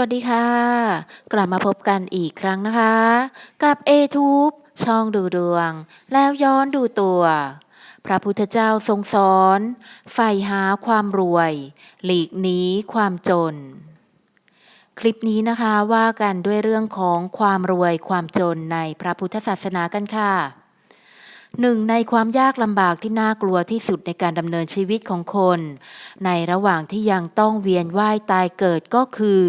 วัสดีค่ะ กลับมาพบกันอีกครั้งนะคะ กับ a t u b e ช่องดูดวง แล้วย้อนดูตัว พระพุทธเจ้าทรงสอนใฝ่หาความรวย หลีกหนีความจน คลิปนี้นะคะว่ากันด้วยเรื่องของความรวยความจนในพระพุทธศาสนากันค่ะ หนึ่งในความยากลำบากที่น่ากลัวที่สุดในการดำเนินชีวิตของคน ในระหว่างที่ยังต้องเวียนว่ายตายเกิดก็คือ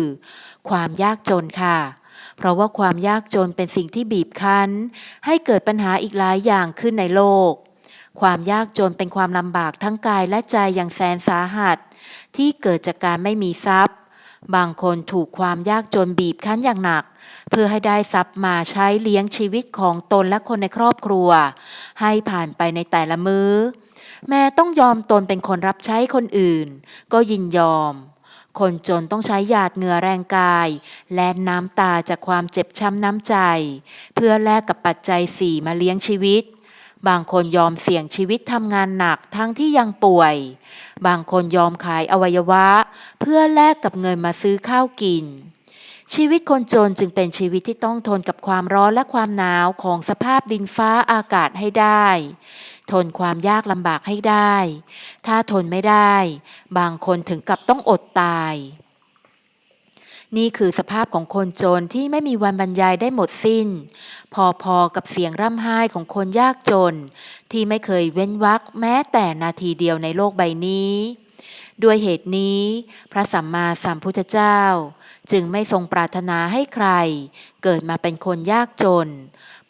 ความยากจนค่ะ เพราะว่าความยากจนเป็นสิ่งที่บีบคั้น ให้เกิดปัญหาอีกหลายอย่างขึ้นในโลก ความยากจนเป็นความลำบากทั้งกายและใจอย่างแสนสาหัส ที่เกิดจากการไม่มีทรัพย์ บางคนถูกความยากจนบีบคั้นอย่างหนัก เพื่อให้ได้ทรัพย์มาใช้เลี้ยงชีวิตของตนและคนในครอบครัว ให้ผ่านไปในแต่ละมือ้อ แม้ต้องยอมตนเป็นคนรับใช้คนอื่น ก็ยินยอม คนจนต้องใช้หยาดเหงื่อแรงกาย และน้ำตาจากความเจ็บช้ำน้ำใจ เพื่อแลกกับปัจจัยสี่มาเลี้ยงชีวิตบางคนยอมเสี่ยงชีวิตทำงานหนักทั้งที่ยังป่วย บางคนยอมขายอวัยวะ เพื่อแลกกับเงินมาซื้อข้าวกิน ชีวิตคนจนจึงเป็นชีวิตที่ต้องทนกับความร้อนและความหนาวของสภาพดินฟ้าอากาศให้ได้ ทนความยากลำบากให้ได้ ถ้าทนไม่ได้ บางคนถึงกับต้องอดตาย นี่คือสภาพของคนจนที่ไม่มีวันบรรยายได้หมดสิ้น พอๆกับเสียงร่ำไห้ของคนยากจน ที่ไม่เคยเว้นวรรคแม้แต่นาทีเดียวในโลกใบนี้ด้วยเหตุนี้ พระสัมมาสัมพุทธเจ้า จึงไม่ทรงปรารถนาให้ใคร เกิดมาเป็นคนยากจน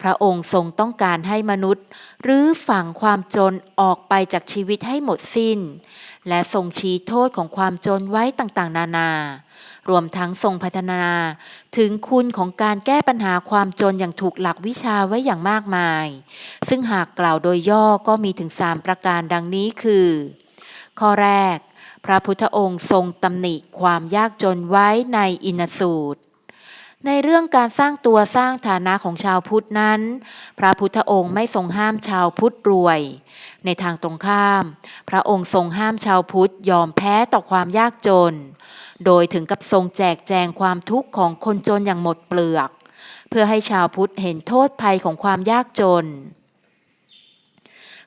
พระองค์ทรงต้องการให้มนุษย์หรือฝังความจนออกไปจากชีวิตให้หมดสิ้น และทรงชี้โทษของความจนไว้ต่างๆ นานา รวมทั้งทรงพัฒนา ถึงคุณของการแก้ปัญหาความจนอย่างถูกหลักวิชาไว้อย่างมากมาย ซึ่งหากกล่าวโดยย่อก็มีถึง 3 ประการดังนี้คือ ข้อแรก พระพุทธองค์ทรงตำหนิความยากจนไว้ในอินสูตร ในเรื่องการสร้างตัวสร้างฐานะของชาวพุทธนั้น พระพุทธองค์ไม่ทรงห้ามชาวพุทธรวย ในทางตรงข้าม พระองค์ทรงห้ามชาวพุทธยอมแพ้ต่อความยากจน โดยถึงกับทรงแจกแจงความทุกข์ของคนจนอย่างหมดเปลือก เพื่อให้ชาวพุทธเห็นโทษภัยของความยากจน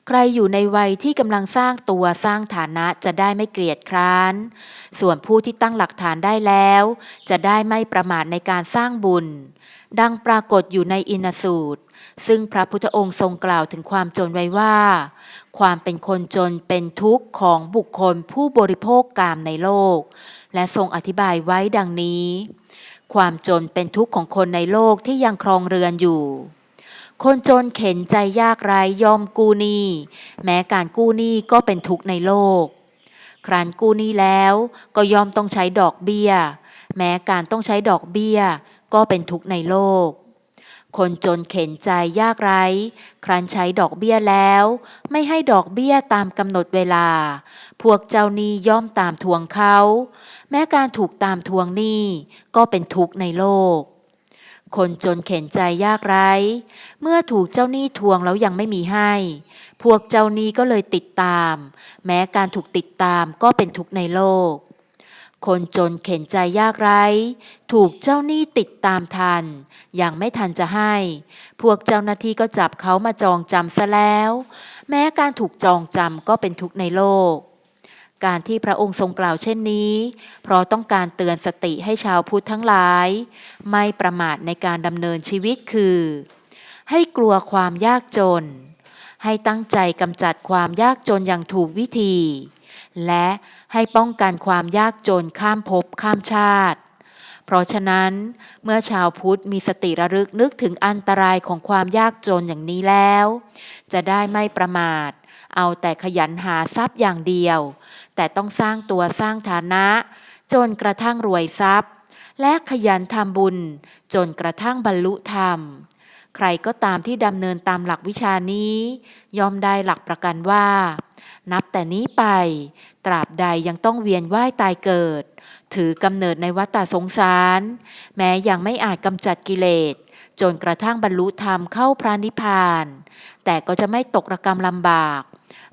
ใครอยู่ในวัยที่กำลังสร้างตัวสร้างฐานะจะได้ไม่เกลียดคร้าน ส่วนผู้ที่ตั้งหลักฐานได้แล้ว จะได้ไม่ประมาทในการสร้างบุญ ดังปรากฏอยู่ในอินสูตร ซึ่งพระพุทธองค์ทรงกล่าวถึงความจนไว้ว่า ความเป็นคนจนเป็นทุกข์ของบุคคลผู้บริโภคกามในโลก และทรงอธิบายไว้ดังนี้ ความจนเป็นทุกข์ของคนในโลกที่ยังครองเรือนอยู่ คนจนเข็นใจยากไร้ยอมกู้หนี้ แม้การกู้หนี้ก็เป็นทุกข์ในโลก ครั้นกู้หนี้แล้วก็ยอมต้องใช้ดอกเบี้ย แม้การต้องใช้ดอกเบี้ย ก็เป็นทุกข์ในโลก คนจนเข็นใจยากไร้ ครั้นใช้ดอกเบี้ยแล้ว ไม่ให้ดอกเบี้ยตามกำหนดเวลา พวกเจ้าหนี้ย่อมตามทวงเขา แม้การถูกตามทวงหนี้ก็เป็นทุกข์ในโลก คนจนเข็นใจยากไร้ เมื่อถูกเจ้าหนี้ทวงแล้วยังไม่มีให้ พวกเจ้าหนี้ก็เลยติดตาม แม้การถูกติดตามก็เป็นทุกข์ในโลก คนจนเข็นใจยากไร้ ถูกเจ้าหนี้ติดตามทัน ยังไม่ทันจะให้ พวกเจ้าหน้าที่ก็จับเขามาจองจำซะแล้ว แม้การถูกจองจำก็เป็นทุกข์ในโลก การที่พระองค์ทรงกล่าวเช่นนี้ เพราะต้องการเตือนสติให้ชาวพุทธทั้งหลาย ไม่ประมาทในการดำเนินชีวิตคือ ให้กลัวความยากจน ให้ตั้งใจกำจัดความยากจนอย่างถูกวิธี และให้ป้องกันความยากจนข้ามภพข้ามชาติ เพราะฉะนั้น เมื่อชาวพุทธมีสติระลึกนึกถึงอันตรายของความยากจนอย่างนี้แล้ว จะได้ไม่ประมาท เอาแต่ขยันหาทรัพย์อย่างเดียว แต่ต้องสร้างตัวสร้างฐานะ จนกระทั่งรวยทรัพย์ และขยันทำบุญ จนกระทั่งบรรลุธรรม ใครก็ตามที่ดำเนินตามหลักวิชานี้ ย่อมได้หลักประกันว่า นับแต่นี้ไป ตราบใดยังต้องเวียนว่ายตายเกิด ถือกำเนิดในวัฏฏสงสาร แม้ยังไม่อาจกำจัดกิเลสจนกระทั่งบรรลุธรรมเข้าพระนิพพาน แต่ก็จะไม่ตกระกรรมลำบาก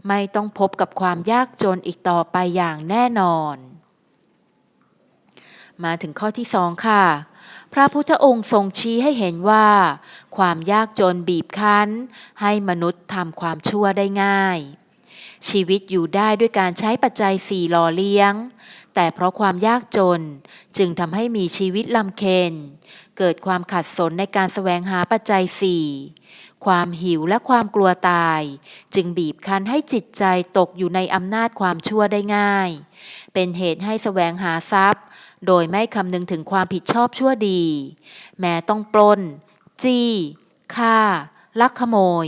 ไม่ต้องพบกับความยากจนอีกต่อไปอย่างแน่นอน มาถึงข้อที่สองค่ะ พระพุทธองค์ทรงชี้ให้เห็นว่า ความยากจนบีบคั้น ให้มนุษย์ทำความชั่วได้ง่าย ชีวิตอยู่ได้ด้วยการใช้ปัจจัยสี่หล่อเลี้ยง แต่เพราะความยากจนจึงทำให้มีชีวิตลำเค็ญเกิดความขัดสนในการแสวงหาปัจจัยสี่ ความหิวและความกลัวตาย จึงบีบคั้นให้จิตใจตกอยู่ในอำนาจความชั่วได้ง่าย เป็นเหตุให้แสวงหาทรัพย์ โดยไม่คำนึงถึงความผิดชอบชั่วดี แม้ต้องปล้น จี้ฆ่าลักขโมย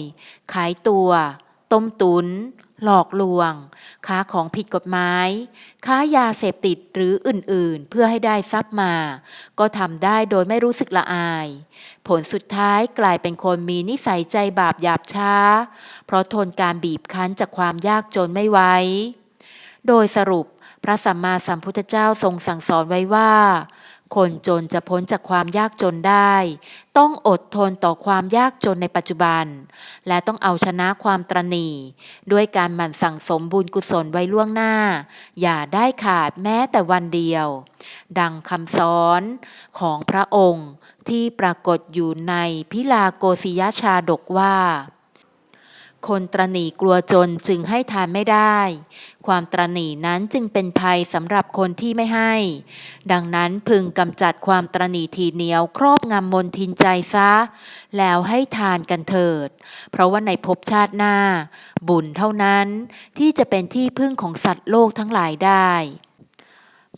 ขายตัว ต้มตุน หลอกลวง ค้าของผิดกฎหมาย ค้ายาเสพติดหรืออื่นๆ เพื่อให้ได้ทรัพย์มา ก็ทำได้โดยไม่รู้สึกละอาย ผลสุดท้ายกลายเป็นคนมีนิสัยใจบาปหยาบช้า เพราะทนการบีบคั้นจากความยากจนไม่ไหวโดยสรุปพระสัมมาสัมพุทธเจ้าทรงสั่งสอนไว้ว่า คนจนจะพ้นจากความยากจนได้ ต้องอดทนต่อความยากจนในปัจจุบัน และต้องเอาชนะความตรณีด้วยการหมั่นสั่งสมบุญกุศลไว้ล่วงหน้า อย่าได้ขาดแม้แต่วันเดียว ดังคำสอนของพระองค์ที่ปรากฏอยู่ในพิลาโกศิยชาดกว่า คนตรณีกลัวจนจึงให้ทานไม่ได้ ความตรณีนั้นจึงเป็นภัยสำหรับคนที่ไม่ให้ ดังนั้นพึงกำจัดความตรณีทีเหนียวครอบงำมนทินใจซะ แล้วให้ทานกันเถิด เพราะว่าในภพชาติหน้า บุญเท่านั้นที่จะเป็นที่พึ่งของสัตว์โลกทั้งหลายได้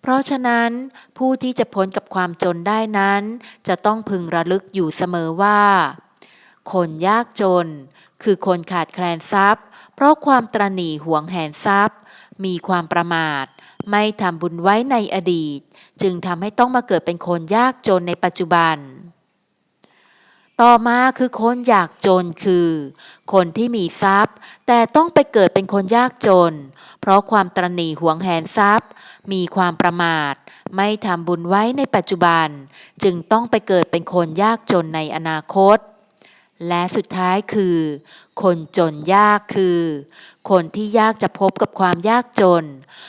เพราะฉะนั้นผู้ที่จะพ้นกับความจนได้นั้น จะต้องพึงระลึกอยู่เสมอว่า คนยากจน คือคนขาดแคลนทรัพย์ เพราะความตรณีหวงแหนทรัพย์ มีความประมาท ไม่ทำบุญไว้ในอดีต จึงทำให้ต้องมาเกิดเป็นคนยากจนในปัจจุบัน ต่อมาคือคนอยากจนคือ คนที่มีทรัพย์ แต่ต้องไปเกิดเป็นคนยากจน เพราะความตรณีหวงแหนทรัพย์ มีความประมาท ไม่ทำบุญไว้ในปัจจุบัน จึงต้องไปเกิดเป็นคนยากจนในอนาคต และสุดท้ายคือ คนจนยากคือ คนที่ยากจะพบกับความยากจน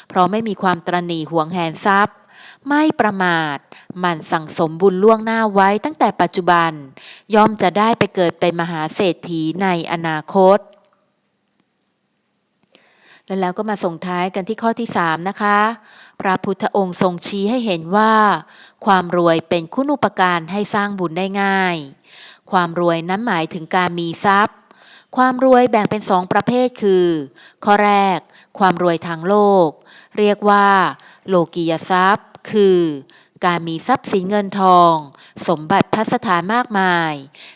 เพราะไม่มีความตรณีหวงแหนทรัพย์ ไม่ประมาท มันสั่งสมบุญล่วงหน้าไว้ตั้งแต่ปัจจุบัน ย่อมจะได้ไปเกิดเป็นมหาเศรษฐีในอนาคต และแล้วก็มาส่งท้ายกันที่ข้อที่ 3 นะคะ พระพุทธองค์ทรงชี้ให้เห็นว่า ความรวยเป็นคุณูปการให้สร้างบุญได้ง่าย ความรวยนั้นหมายถึงการมีทรัพย์ ความรวยแบ่งเป็นสองประเภทคือ ข้อแรก ความรวยทางโลก เรียกว่า โลกียทรัพย์ คือ การมีทรัพย์สินเงินทอง สมบัติพัสถานมากมาย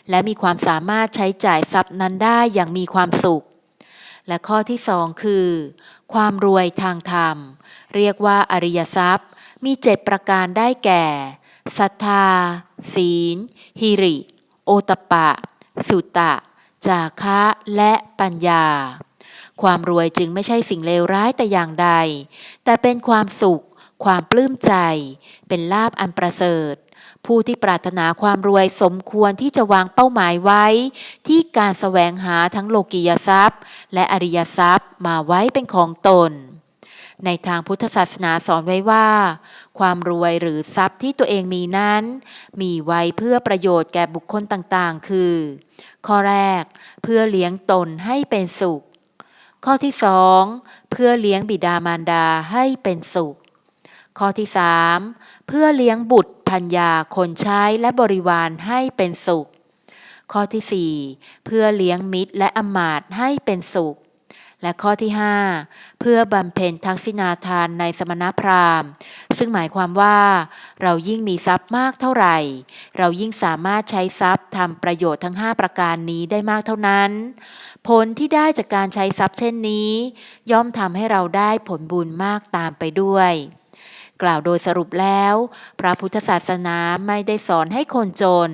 และมีความสามารถใช้จ่ายทรัพย์นั้นได้อย่างมีความสุข และข้อที่สองคือ ความรวยทางธรรม เรียกว่าอริยทรัพย์มีเจ็ดประการได้แก่ศรัทธา ศีล หิริ โอตปะ สุตะ จาคะและปัญญา ความรวยจึงไม่ใช่สิ่งเลวร้ายแต่อย่างใด แต่เป็นความสุข ความปลื้มใจ เป็นลาบอันประเสริฐ ผู้ที่ปรารถนาความรวยสมควรที่จะวางเป้าหมายไว้ ที่การแสวงหาทั้งโลกียทรัพย์ และอริยทรัพย์มาไว้เป็นของตน ในทางพุทธศาสนาสอนไว้ว่า ความรวยหรือทรัพย์ที่ตัวเองมีนั้น มีไว้เพื่อประโยชน์แก่บุคคลต่างๆ คือ ข้อแรก เพื่อเลี้ยงตนให้เป็นสุข ข้อที่สองเพื่อเลี้ยงบิดามารดาให้เป็นสุข ข้อที่สามเพื่อเลี้ยงบุตรพัญญาคนใช้และบริวารให้เป็นสุข ข้อที่สี่เพื่อเลี้ยงมิตรและอมาตให้เป็นสุข และข้อที่ 5 เพื่อบำเพ็ญทักษิณาทานในสมณพราหมณ์ ซึ่งหมายความว่าเรายิ่งมีทรัพย์มากเท่าไหร่ เรายิ่งสามารถใช้ทรัพย์ทำประโยชน์ทั้ง 5 ประการนี้ได้มากเท่านั้น ผลที่ได้จากการใช้ทรัพย์เช่นนี้ ย่อมทำให้เราได้ผลบุญมากตามไปด้วยกล่าวโดยสรุปแล้ว พระพุทธศาสนาไม่ได้สอนให้คนจน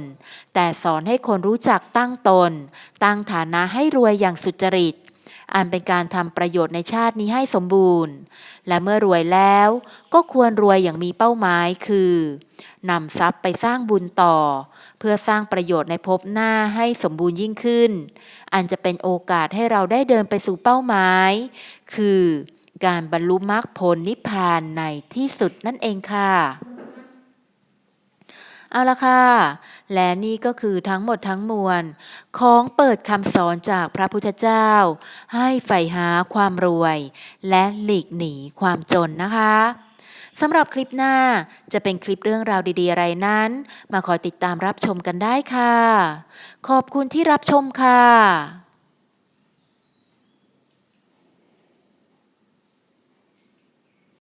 แต่สอนให้คนรู้จักตั้งตน ตั้งฐานะให้รวยอย่างสุจริต อันเป็นการทำประโยชน์ในชาตินี้ให้สมบูรณ์ และเมื่อรวยแล้วก็ควรรวยอย่างมีเป้าหมายคือนำทรัพย์ไปสร้างบุญต่อ เพื่อสร้างประโยชน์ในภพหน้าให้สมบูรณ์ยิ่งขึ้น อันจะเป็นโอกาสให้เราได้เดินไปสู่เป้าหมาย คือการบรรลุมรรคผลนิพพานในที่สุดนั่นเองค่ะ เอาละค่ะ และนี่ก็คือทั้งหมดทั้งมวล ของเปิดคำสอนจากพระพุทธเจ้า ให้ใฝ่หาความรวย และหลีกหนีความจนนะคะสำหรับคลิปหน้าจะเป็นคลิปเรื่องราวดีๆอะไรนั้น มาขอติดตามรับชมกันได้ค่ะ ขอบคุณที่รับชมค่ะ